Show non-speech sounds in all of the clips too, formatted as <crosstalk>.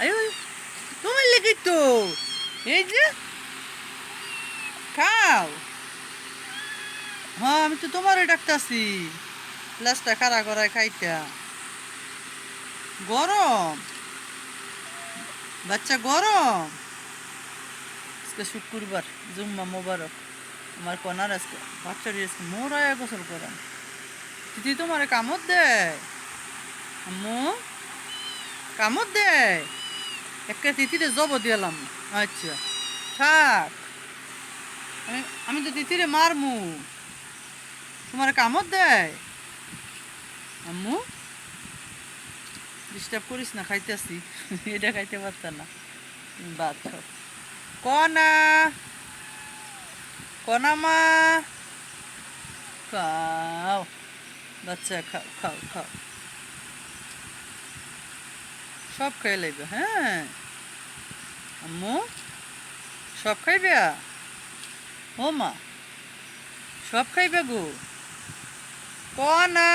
আয়ো হ্যাঁ আমি তো তোমারই ডাকতাছি প্লাসটা করায় খাইতা। গরম। বাচ্চা, গরম। শুক্রবার, জুম্মা মোবারক। আমার কনার আজকে বাচ্চার আজকে মোরায় গোসল করান। দিদি তোমার কামত দেয়। আম্মু কামত দেয়। একটা তিতিরে জব দিলাম। আচ্ছা থাক। আমি আমি তো তিতিরে মারমু। তোমার কামত দেয়? আম্মু ডিস্টার্ব করিস না, খাইতেছি। <laughs> এটা খাইতে পারতাম না। বাদ খাও কনা কনা মা। খাও। বাচ্চা, খাও খাও খাও। সব খেয়ে লাগবে হ্যাঁ। আম্মু, সব খাইবে? ও মা, সব খাইবে গো? কনা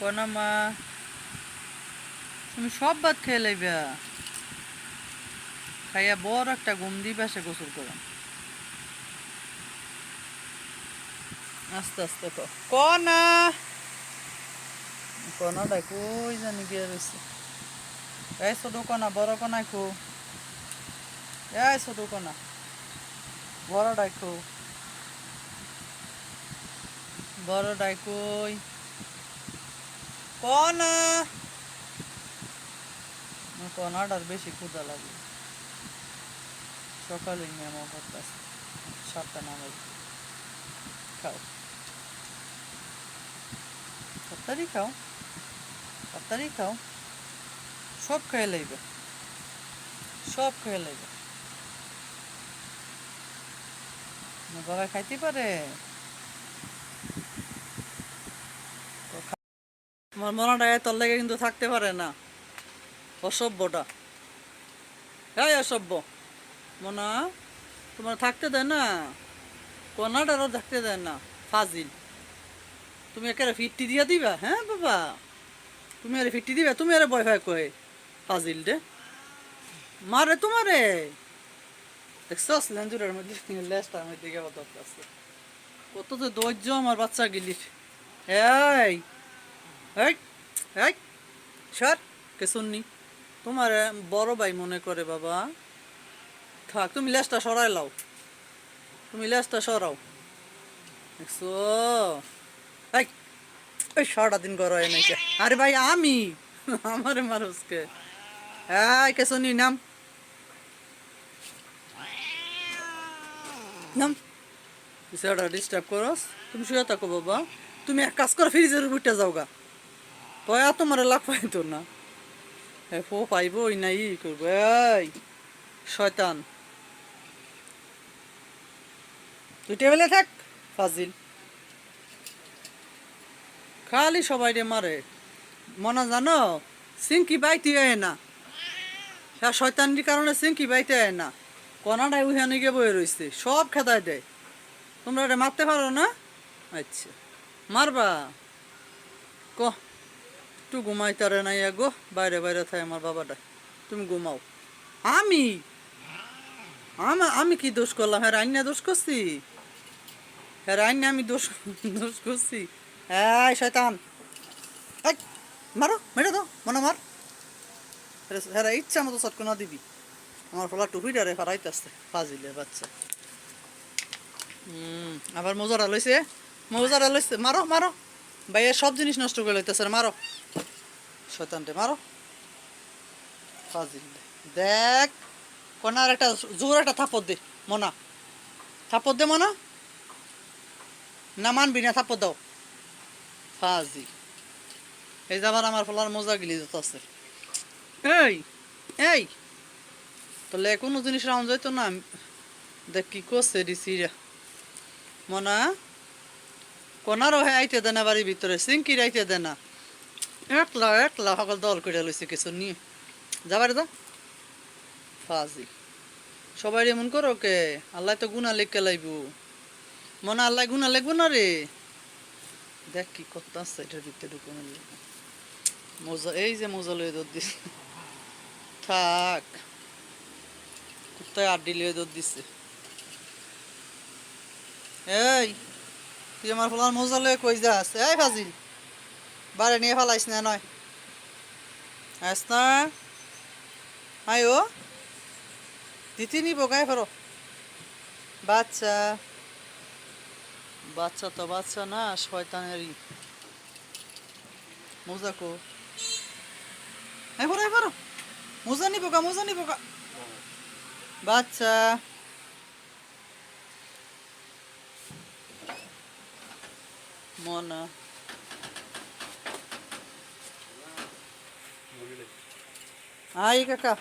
কনা মা? তুমি সব ভাত খেয়ে লাইবে? খাইয়া বড় একটা ঘুম দিবে সে গোসল করো। আস্তে আস্তে কনা কনাটা কই জানি গিয়ে রয়েছে এই ছোট কনা বড় কনাই খো। এই ছোট কনা বড়টাই খো। বড়টাই কই। কনা। কনাটার বেশি ক্ষুদা লাগে। সকালে নিয়ে আমার করতেছে, সাতটা নামাজ খাও। তাড়াতাড়ি খাও। তাড়াতাড়ি খাও। সব খেয়ে লইবে। সব খেয়ে লইবে। বাবা খাইতে পারে। আমার মনটা তোর লেগে কিন্তু থাকতে পারে না। অসভ্যটা। হ্যাঁ অসভ্য। মনা, তোমার থাকতে দেয় না। কনাটারও থাকতে দেয় না। ফাজিল। তুমি একেবারে ফিটটি দিয়া দিবা হ্যাঁ বাবা? তুমি আরে ফিটটি দিবা, তুমি আরে ভয় কয়ে ফাজিল রে মারে তোমারে। দেখছ লেঞ্জুরের মধ্যে লেজটার মধ্যে গিয়ে আছে। কত তো ধৈর্য আমার বাচ্চা গিলির। এই এই সর কে শুননি তোমার বড় ভাই মনে করে বাবা। থাক, তুমি লেজটা সরাই লাও। তুমি লেজটা সরাও। দেখছ? এই সারাটা দিন গরম হয় নাকি? আরে ভাই, আমি? আমারে মানুষকে এই কে শুনি, নাম? নাম? ডিস্টার্ব করস? তুমি শুয়ে থাকো বাবা। তুমি এক কাজ করো ফ্রিজের উঠে যাও গা। পয়া তোমার লাভ পাইতো না। এ ফো পাইব, ওই নাই করব। এই, শয়তান। তুই টেবিলে থাক, ফাজিল। খালি সবাই রে মারে। মনে জানো সিঙ্কি বাইতে আয় না। হ্যাঁ শয়তানির কারণে সিঙ্কি বাইতে আয় না। কনাটাই উহানে গিয়ে বয়ে রয়েছে সব খেদায় দেয়। তোমরা এটা মারতে পারো না? আচ্ছা মারবা। ক, একটু ঘুমাইতারে নাই গো বাইরে বাইরে থাকে আমার বাবাটা। তুমি ঘুমাও। আমি? আমা, আমি কি দোষ করলাম? হ্যাঁ রান্না দোষ করছি। হ্যাঁ রান্না আমি দোষ দোষ করছি। হ্যাঁ শয়তান। এই, মারো মেরে দাও মনে মার। হ্যাঁ ইচ্ছা মতো চটকো না দিবি। আমার ফলা টুপিটারে ফারাইতে আসতে ফাজিলে বাচ্চা। আবার মজারা লইছে মজারা লইছে মারো মারো। ভাইয়া সব জিনিস নষ্ট করে লইতেছে মারো। শয়তানটে মারো। ফাজিল। দেখ কোনার একটা জোর একটা থাপড় দে মনা। থাপড় দে মনা। না মানবি না থাপড় দাও। ফাজি। এই যাবার আমার ফলার মজা গিলি যত আছে এই এই। তাহলে কোনো জিনিস রাউন যাইতো না দেখ কি করছে রিসিরা মনা কোনারও হে আইতে দেনা বাড়ির ভিতরে সিঙ্কি রাইতে দেনা। একলা একলা সকল দল করে লইছে কিছু নিয়ে। যাবারে দাও ফাজি। সবাই এমন করো কে আল্লাহ তো গুণা লেখকে লাইব। মনে আল্লাহ গুণা লেখবো না রে? দেখ কি করতে আসছে ভিতরে ঢুকানোর জন্য মোজা এই যে মোজা লয়ে দৌড় দিছে। থাক। কুত্তায় আড্ডি লয়ে দৌড় দিছে? এই, তুই আমার ফলার মোজা লয়ে কই যাস? এই ফাজিল, বারে নিয়ে ফেলাইস না নয়। আস না? আয় ও। দিতি নিব, গায়ে ফেরো বাচ্চা। বাচ্চা তো বাচ্চা না, শয়তানেরই। মোজা কো ফেরো এই মোজা নিব গা, মোজা নিব গা। বাচ্চা। মনা। আই কাকা।